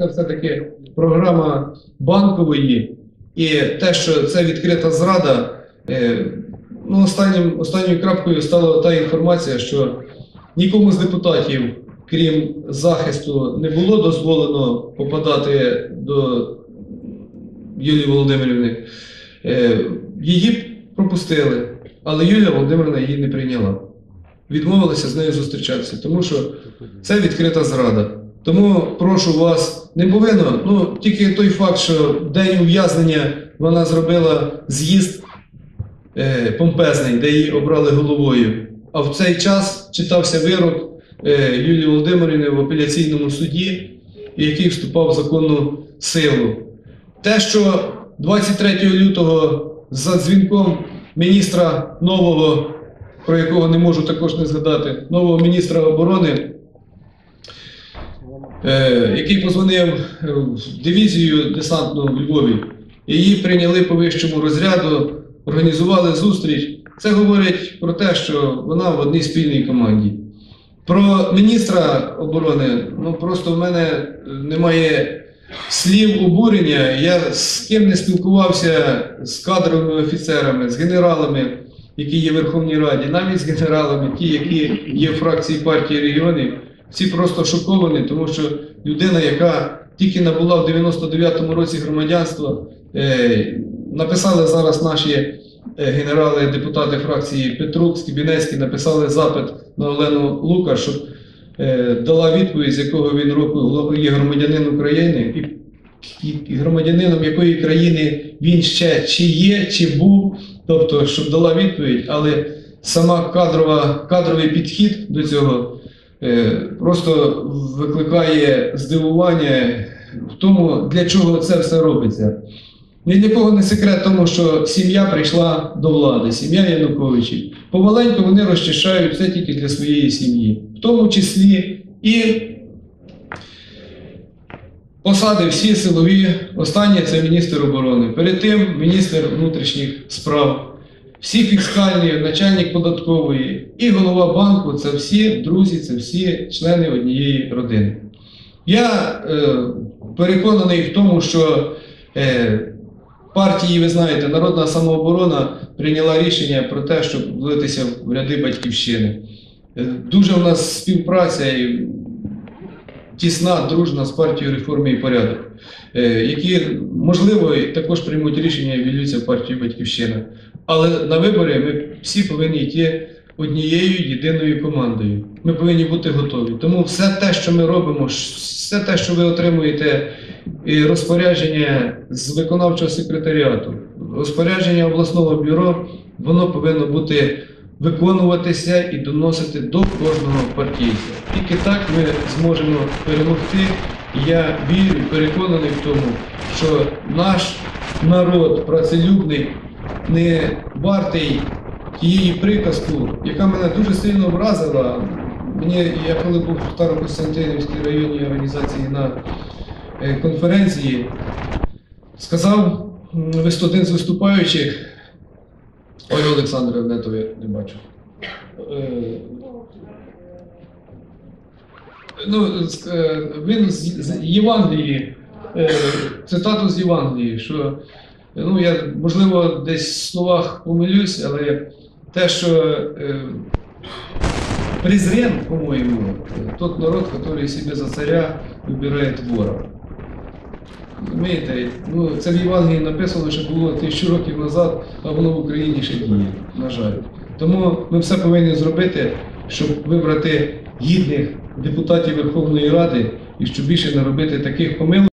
це все-таки програма банкової, і те, що це відкрита зрада, е, ну, останнім, останньою крапкою стала та інформація, що нікому з депутатів, крім захисту, не було дозволено попадати до Юлії Володимирівни. Е, Її пропустили, але Юлія Володимирівна її не прийняла. Відмовилася з нею зустрічатися, тому що це відкрита зрада. Тому прошу вас, не повинно, ну тільки той факт, що день ув'язнення вона зробила з'їзд е, помпезний, де її обрали головою. А в цей час читався вирок е, Юлії Володимирівни в апеляційному суді, який вступав в законну силу. Те, що 23 лютого за дзвінком міністра нового, про якого не можу також не згадати, нового міністра оборони, який позвонив е, в дивізію десантну в Львові, її прийняли по вищому розряду, організували зустріч. Це говорить про те, що вона в одній спільній команді. Про міністра оборони, ну просто в мене е, немає слів обурення. Я з ким не спілкувався з кадровими офіцерами, з генералами, які є в Верховній Раді, навіть з генералами, ті, які є в фракції партії регіонів, всі просто шоковані, тому що людина, яка тільки набула в 99-му році громадянства, е, написали зараз наші е, генерали, депутати фракції Петрук, Скібінецький, написали запит на Олену Лука, щоб е, дала відповідь, з якого він року є громадянин України, і, громадянином якої країни він ще чи є, чи був, тобто, щоб дала відповідь, але сама кадрова, кадровий підхід до цього просто викликає здивування в тому, для чого це все робиться. Ні для кого не секрет тому, що сім'я прийшла до влади, сім'я Януковичів. Помаленьку вони розчищають все тільки для своєї сім'ї, в тому числі і посади всі силові. Останнє це міністр оборони. Перед тим міністр внутрішніх справ, всі фіскальні, начальник податкової і голова банку це всі друзі, це всі члени однієї родини. Я е, переконаний в тому, що е, партії, ви знаєте, Народна самооборона прийняла рішення про те, щоб влитися в ряди батьківщини. Е, Дуже в нас співпраця і тісна, дружна з партією реформи і порядок, е, які, можливо, також приймуть рішення і вілються в партію Батьківщина. Але на вибори ми всі повинні йти однією єдиною командою. Ми повинні бути готові. Тому все те, що ми робимо, все те, що ви отримуєте, і розпорядження з виконавчого секретаріату, розпорядження обласного бюро, воно повинно бути виконуватися і доносити до кожного партійця. Тільки так ми зможемо перемогти. Я вірю переконаний в тому, що наш народ працелюбний не вартий тієї приказку, яка мене дуже сильно вразила. Мені, я коли був в Старокостянтинівській районній організації на е, конференції, сказав один з виступаючих, ой, Олександра, не то я не бачу. Е, Ну, е, він з, Євангелії, е, цитату з Євангелії, що ну, я, можливо, десь в словах помилюсь, але те, що презрен, по-моєму, тот народ, который себе за царя вибирає вора. Розумієте, ну, це в Євангелії написано, що було тисячу років назад, а воно в Україні ще діє, на жаль. Тому ми все повинні зробити, щоб вибрати гідних депутатів Верховної Ради і щоб більше не робити таких помилок.